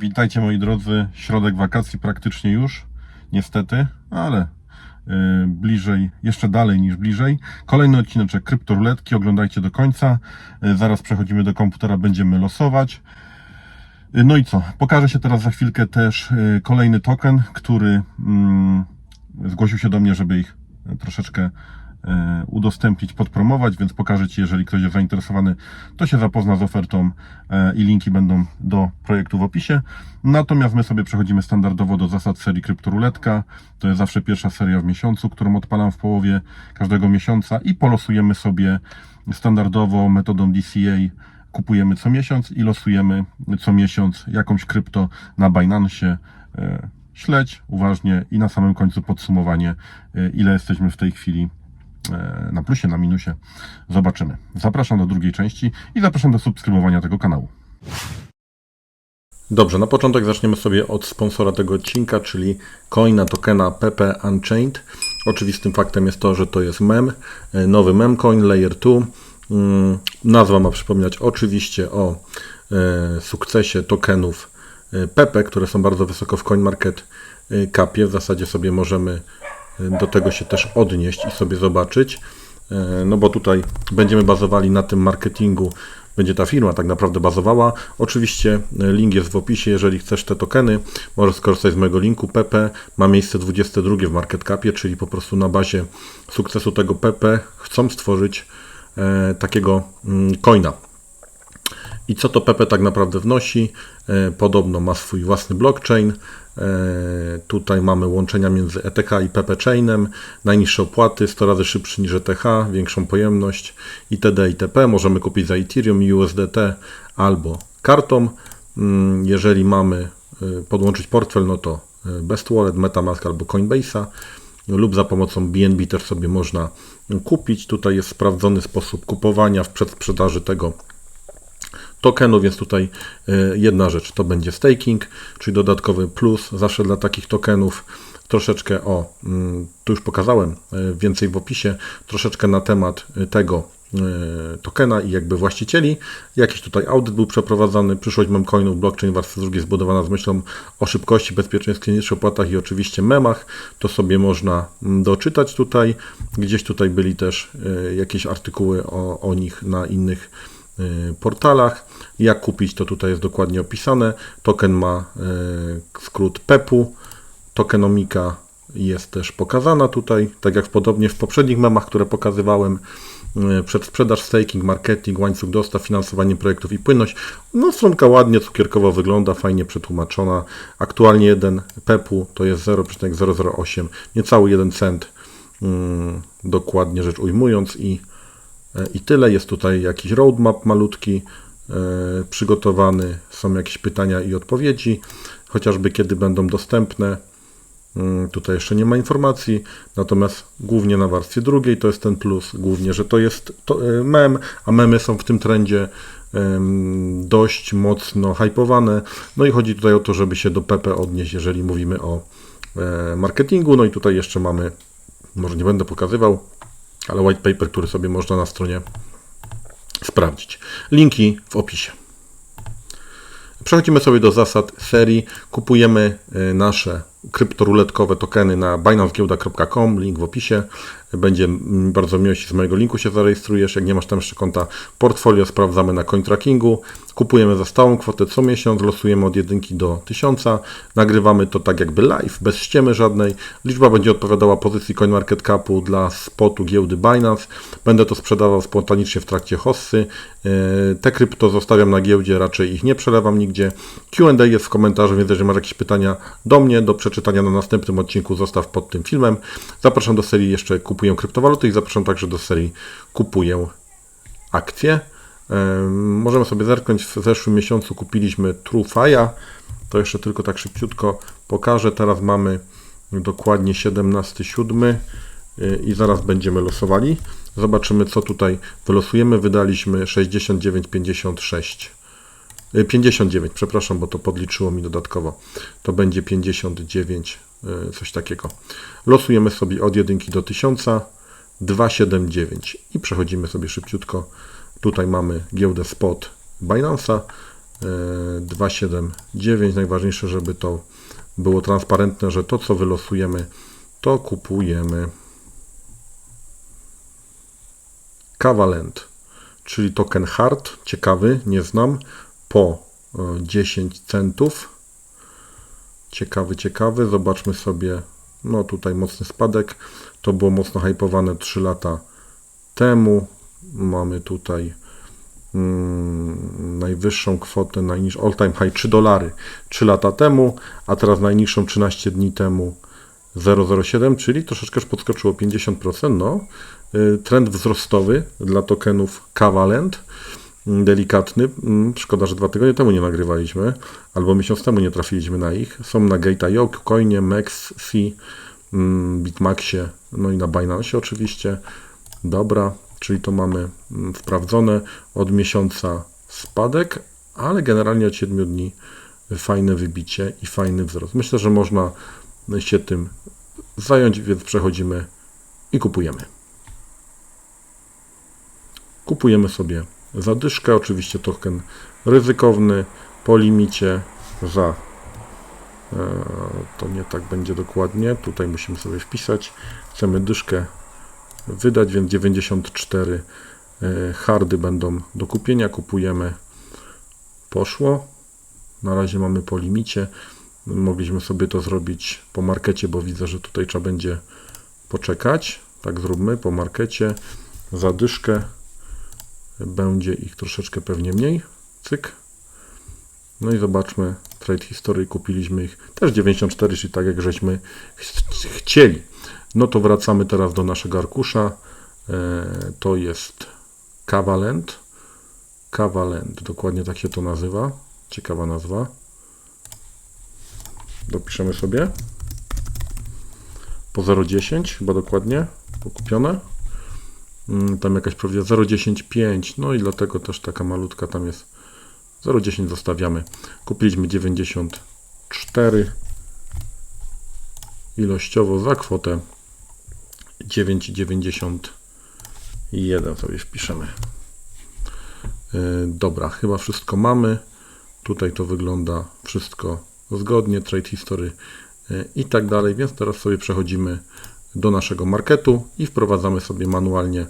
Witajcie moi drodzy, środek wakacji praktycznie już, niestety, ale yy, bliżej, jeszcze dalej niż bliżej. Kolejny odcineczek kryptoruletki, oglądajcie do końca. Yy, zaraz przechodzimy do komputera, będziemy losować. Yy, No i co? Pokaże się teraz za chwilkę też yy, kolejny token, który mm, zgłosił się do mnie, żeby ich troszeczkę udostępnić, podpromować, więc pokażę Ci, jeżeli ktoś jest zainteresowany, to się zapozna z ofertą e, i linki będą do projektu w opisie. Natomiast my sobie przechodzimy standardowo do zasad serii Kryptoruletka. To jest zawsze pierwsza seria w miesiącu, którą odpalam w połowie każdego miesiąca i polosujemy sobie standardowo metodą DCA kupujemy co miesiąc i losujemy co miesiąc jakąś krypto na Binance. E, Śledź uważnie i na samym końcu podsumowanie, e, ile jesteśmy w tej chwili e, na plusie, na minusie. Zobaczymy. Zapraszam do drugiej części i zapraszam do subskrybowania tego kanału. Dobrze, na początek zaczniemy sobie od sponsora tego odcinka, czyli coina tokena PP Unchained. Oczywistym faktem jest to, że to jest mem, e, nowy memcoin Layer 2. Mm, Nazwa ma przypominać oczywiście o e, sukcesie tokenów e, PP, które są bardzo wysoko w CoinMarket e, Capie. W zasadzie sobie możemy e, do tego się też odnieść i sobie zobaczyć. E, No bo tutaj będziemy bazowali na tym marketingu, będzie ta firma tak naprawdę bazowała. Oczywiście e, link jest w opisie, jeżeli chcesz te tokeny, możesz skorzystać z mojego linku PP. Ma miejsce 22 w Market Capie, czyli po prostu na bazie sukcesu tego PP chcą stworzyć e, takiego mm, coina. I co to PP tak naprawdę wnosi? E, Podobno ma swój własny blockchain. E, Tutaj mamy łączenia między ETH i PP Chainem. Najniższe opłaty, 100 razy szybszy niż ETH, większą pojemność itd. itp. Możemy kupić za Ethereum i USDT albo kartą. Mm, Jeżeli mamy e, podłączyć portfel, no to Best Wallet, Metamask albo Coinbase'a lub za pomocą BNB też sobie można kupić. Tutaj jest sprawdzony sposób kupowania w przedsprzedaży tego tokenu, więc tutaj e, jedna rzecz to będzie staking, czyli dodatkowy plus zawsze dla takich tokenów. Troszeczkę o, mm, tu już pokazałem e, więcej w opisie, troszeczkę na temat e, tego tokena i jakby właścicieli. Jakiś tutaj audyt był przeprowadzany. Przyszłość memcoinów blockchain warstwy drugiej zbudowana z myślą o szybkości, bezpieczeństwie, niższych opłatach i oczywiście memach. To sobie można mm, doczytać tutaj. Gdzieś tutaj byli też jakieś artykuły o, o nich na innych portalach. Jak kupić, to tutaj jest dokładnie opisane. Token ma e, skrót PEP-u. Tokenomika jest też pokazana tutaj, tak jak podobnie w poprzednich memach, które pokazywałem. E, Przedsprzedaż, staking, marketing, łańcuch dostaw, finansowanie projektów i płynność. No, stronka ładnie, cukierkowo wygląda, fajnie przetłumaczona. Aktualnie jeden PEP-u to jest 0,008, niecały 1 cent, mm, dokładnie rzecz ujmując. I, I tyle. Jest tutaj jakiś roadmap malutki e, przygotowany. Są jakieś pytania i odpowiedzi, chociażby kiedy będą dostępne. Mm, Tutaj jeszcze nie ma informacji, natomiast głównie na warstwie drugiej to jest ten plus, głównie, że to jest to, e, mem, a memy są w tym trendzie dość mocno hypowane. No i chodzi tutaj o to, żeby się do PP odnieść, jeżeli mówimy o e, marketingu. No i tutaj jeszcze mamy, może nie będę pokazywał, ale white paper, który sobie można na stronie sprawdzić. Linki w opisie. Przechodzimy sobie do zasad serii. Kupujemy y, nasze kryptoruletkowe tokeny na binancegiełda.com, link w opisie. Będzie bardzo miło, jeśli z mojego linku się zarejestrujesz. Jak nie masz tam jeszcze konta portfolio, sprawdzamy na CoinTrackingu. Kupujemy za stałą kwotę co miesiąc, losujemy od 1 do 1000. Nagrywamy to tak jakby live, bez ściemy żadnej. Liczba będzie odpowiadała pozycji CoinMarketCapu dla spotu giełdy Binance. Będę to sprzedawał spontanicznie w trakcie hossy. Yy, Te krypto zostawiam na giełdzie, raczej ich nie przelewam nigdzie. Q&A jest w komentarzu, więc jeżeli masz jakieś pytania do mnie, do przeczytania na następnym odcinku, zostaw pod tym filmem. Zapraszam do serii jeszcze Kupuję kryptowaluty i zapraszam także do serii Kupuję akcje. Em, Możemy sobie zerknąć, w zeszłym miesiącu kupiliśmy TrueFi'a. To jeszcze tylko tak szybciutko pokażę. Teraz mamy dokładnie 17.7 y, i zaraz będziemy losowali. Zobaczymy, co tutaj wylosujemy. Wydaliśmy 69,56. Y, 59, przepraszam, bo to podliczyło mi dodatkowo. To będzie 59, y, coś takiego. Losujemy sobie od 1 do 1000, 279 i przechodzimy sobie szybciutko. Tutaj mamy giełdę spot Binance'a. e, 279. Najważniejsze, żeby to było transparentne, że to co wylosujemy, to kupujemy. Kavalent, czyli token hard, ciekawy, nie znam, po e, 10 centów. Ciekawy, ciekawy. Zobaczmy sobie, no tutaj mocny spadek. To było mocno hypowane 3 lata temu. Mamy tutaj mm, najwyższą kwotę, najniż, all time high 3 dolary 3 lata temu, a teraz najniższą 13 dni temu 0,07, czyli troszeczkę już podskoczyło 50%. No. Y, Trend wzrostowy dla tokenów Kavalent, mm, delikatny. Mm, Szkoda, że dwa tygodnie temu nie nagrywaliśmy, albo miesiąc temu nie trafiliśmy na ich. Są na Gate.io, Coinie, Max, C, mm, Bitmaxie, no i na Binance oczywiście. Dobra, czyli to mamy mm, sprawdzone od miesiąca spadek, ale generalnie od 7 dni fajne wybicie i fajny wzrost. Myślę, że można się tym zająć, więc przechodzimy i kupujemy. Kupujemy sobie zadyszkę, oczywiście token ryzykowny po limicie za e, to nie tak będzie dokładnie, tutaj musimy sobie wpisać, chcemy dyszkę wydać, więc 94 e, hardy będą do kupienia, kupujemy, poszło, na razie mamy po limicie, mogliśmy sobie to zrobić po markecie, bo widzę, że tutaj trzeba będzie poczekać, tak zróbmy, po markecie, zadyszkę, będzie ich troszeczkę pewnie mniej, cyk, no i zobaczmy, trade history, kupiliśmy ich też 94, czyli tak jak żeśmy ch- chcieli. No to wracamy teraz do naszego arkusza. E, To jest Kavalent. Kavalent, dokładnie tak się to nazywa. Ciekawa nazwa. Dopiszemy sobie. Po 0,10 chyba dokładnie pokupione. Mm, Tam jakaś prowizja 0,105, no i dlatego też taka malutka tam jest 0,10 zostawiamy. Kupiliśmy 94 ilościowo za kwotę 9,91 sobie wpiszemy. Yy, Dobra, chyba wszystko mamy. Tutaj to wygląda wszystko zgodnie, trade history yy, i tak dalej, więc teraz sobie przechodzimy do naszego marketu i wprowadzamy sobie manualnie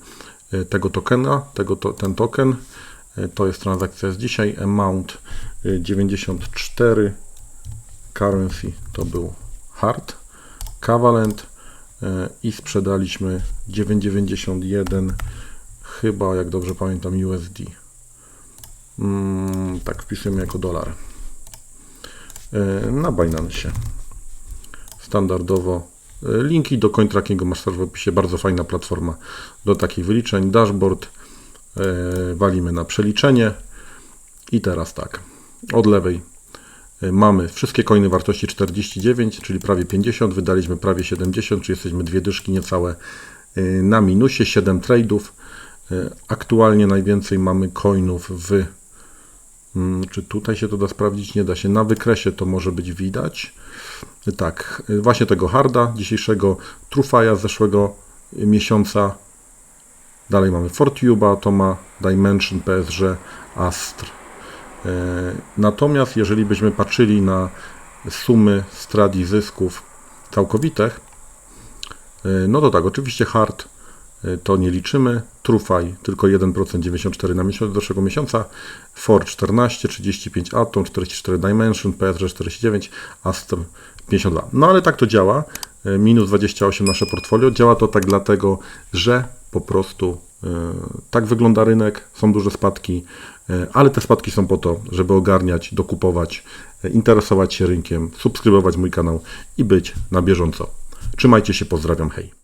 yy, tego tokena, tego to, ten token. Yy, To jest transakcja z dzisiaj, amount yy, 94, currency to był hard, Kavalent e, i sprzedaliśmy 9,91 chyba, jak dobrze pamiętam, USD. Mm, tak wpisujemy jako dolar. E, Na Binance. Standardowo. E, Linki do CoinTrackingu masz też w opisie. Bardzo fajna platforma do takich wyliczeń. Dashboard. E, Walimy na przeliczenie. I teraz tak. Od lewej Mamy wszystkie coiny wartości 49, czyli prawie 50, wydaliśmy prawie 70, czyli jesteśmy dwie dyszki niecałe y, na minusie, 7 trade'ów. Aktualnie najwięcej mamy coinów w mm, czy tutaj się to da sprawdzić? Nie da się. Na wykresie to może być widać. Tak, właśnie tego harda dzisiejszego Trufaja z zeszłego miesiąca. Dalej mamy Fortuba, Toma, Dimension, PSG, Astr. E, Natomiast jeżeli byśmy patrzyli na sumy strat i zysków całkowitych, e, no to tak, oczywiście hard to nie liczymy, Trufaj tylko 1% 94 na miesiąc zeszłego miesiąca, For 14, 35 Atom, 44 Dimension, PSG 49, Astr 52. No ale tak to działa, E, minus 28 nasze portfolio. Działa to tak dlatego, że po prostu e, tak wygląda rynek, są duże spadki, ale te spadki są po to, żeby ogarniać, dokupować, interesować się rynkiem, subskrybować mój kanał i być na bieżąco. Trzymajcie się, pozdrawiam, hej.